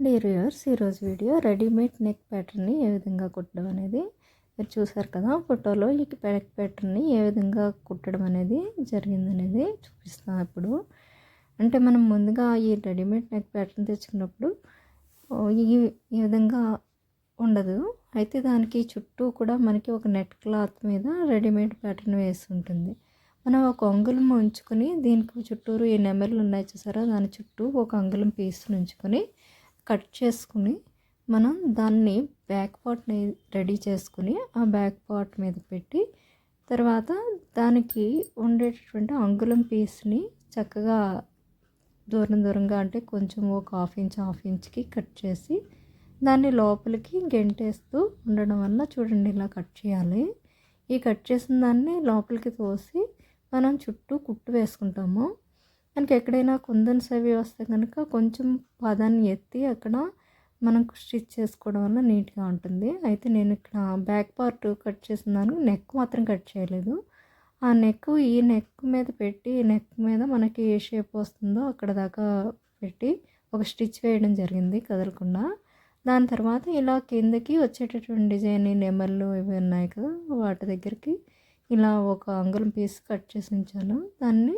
Dear viewers ఈరోజు video readymade neck ప్యాటర్న్ని ఏ విధంగా కుట్టడం అనేది? మీరు చూసారు కదా ఫోటోలో ఈ నెక్ ప్యాటర్న్ని ఏ విధంగా కుట్టడం అనేది జరిగిందనేది చూపిస్తాను ఇప్పుడు. అంటే మనం ముందుగా ఈ రెడీమేడ్ నెక్ ప్యాటర్న్ తెచ్చుకున్నప్పుడు ఈ ఈ విధంగా ఉండదు. అయితే దానికి చుట్టూ కూడా మనకి ఒక నెట్ క్లాత్ మీద రెడీమేడ్ ప్యాటర్న్ వేసి ఉంటుంది మనం ఒక అంగుళం ఉంచుకొని దీనికి చుట్టూరు ఈ నెమర్లు ఉన్నాయి చూసారా? దాని చుట్టూ ఒక అంగుళం పీస్ని ఉంచుకొని కట్ చేసుకుని మనం దాన్ని బ్యాక్ పార్ట్ని రెడీ చేసుకుని ఆ బ్యాక్ పార్ట్ మీద పెట్టి తర్వాత దానికి ఉండేటటువంటి అంగుళం పీస్ని చక్కగా దూరం దూరంగా అంటే కొంచెం ఒక హాఫ్ ఇంచ్ హాఫ్ ఇంచ్కి కట్ చేసి దాన్ని లోపలికి గెంటేస్తూ ఉండడం వల్ల చూడండి ఇలా కట్ చేయాలి. ఈ కట్ చేసిన దాన్ని లోపలికి తోసి మనం చుట్టూ కుట్టు వేసుకుంటాము. మనకి ఎక్కడైనా కుందన్స్ అవి వస్తే కనుక కొంచెం పదాన్ని ఎత్తి అక్కడ మనం స్టిచ్ చేసుకోవడం వల్ల నీట్గా ఉంటుంది. అయితే నేను ఇక్కడ బ్యాక్ పార్ట్ కట్ చేస్తున్నాను నెక్ మాత్రం కట్ చేయలేదు. ఆ నెక్ ఈ నెక్ మీద పెట్టి నెక్ మీద మనకి ఏ షేప్ వస్తుందో అక్కడ దాకా పెట్టి ఒక స్టిచ్ వేయడం జరిగింది కదలకుండా. దాని తర్వాత ఇలా కిందకి వచ్చేటటువంటి డిజైన్ నెమర్లు ఇవి ఉన్నాయి కదా వాటి దగ్గరికి ఇలా ఒక అంగుళం పీస్ కట్ చేసి ఉంచాను. దాన్ని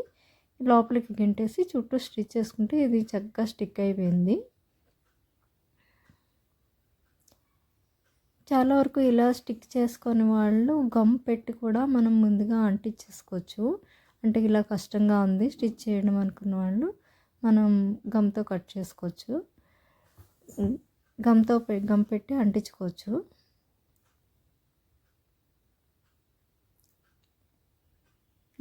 లోపలికి గింటేసి చుట్టూ స్టిచ్ చేసుకుంటే ఇది చక్కగా స్టిక్ అయిపోయింది. చాలా వరకు ఇలా స్టిక్ చేసుకొని వాళ్ళు గమ్ పెట్టి కూడా మనం ముందుగా అంటించేసుకోవచ్చు. అంటే ఇలా కష్టంగా ఉంది స్టిచ్ చేయడం అనుకున్న వాళ్ళు మనం గమ్తో కట్ చేసుకోవచ్చు. గమ్తో గమ్ పెట్టి అంటించుకోవచ్చు.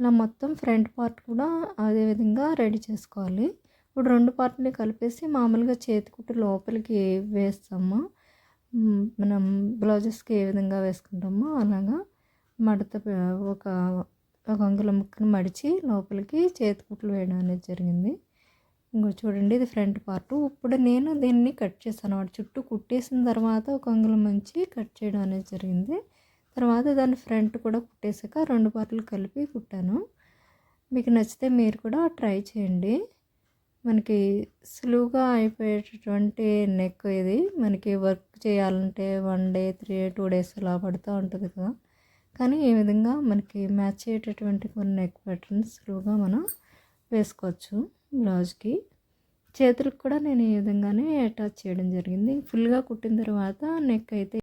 ఇలా మొత్తం ఫ్రంట్ పార్ట్ కూడా అదే విధంగా రెడీ చేసుకోవాలి. ఇప్పుడు రెండు పార్ట్ని కలిపేసి మామూలుగా చేతికుట్టు లోపలికి వేస్తాము. మనం బ్లౌజెస్కి ఏ విధంగా వేసుకుంటామో అలాగా మడత ఒక ఒక అంగుళం ముక్కను మడిచి లోపలికి చేతికుట్లు వేయడం అనేది జరిగింది. ఇంకో చూడండి ఇది ఫ్రంట్ పార్ట్. ఇప్పుడు నేను దీన్ని కట్ చేస్తాను వాటి చుట్టూ కుట్టేసిన తర్వాత ఒక అంగుళం మంచి కట్ చేయడం అనేది జరిగింది. తర్వాత దాని ఫ్రంట్ కూడా కుట్టేశాక రెండు పార్ట్లు కలిపి కుట్టాను. మీకు నచ్చితే మీరు కూడా ట్రై చేయండి. మనకి సులువుగా అయిపోయేటటువంటి నెక్ ఇది. మనకి వర్క్ చేయాలంటే one day three two days అలా పడుతూ ఉంటుంది కదా. కానీ ఈ విధంగా మనకి మ్యాచ్ అయ్యేటటువంటి కొన్ని నెక్ ప్యాటర్న్స్ సులువుగా మనం వేసుకోవచ్చు బ్లౌజ్కి. చేతులకు కూడా నేను ఈ విధంగానే అటాచ్ చేయడం జరిగింది. ఫుల్గా కుట్టిన తర్వాత నెక్ అయితే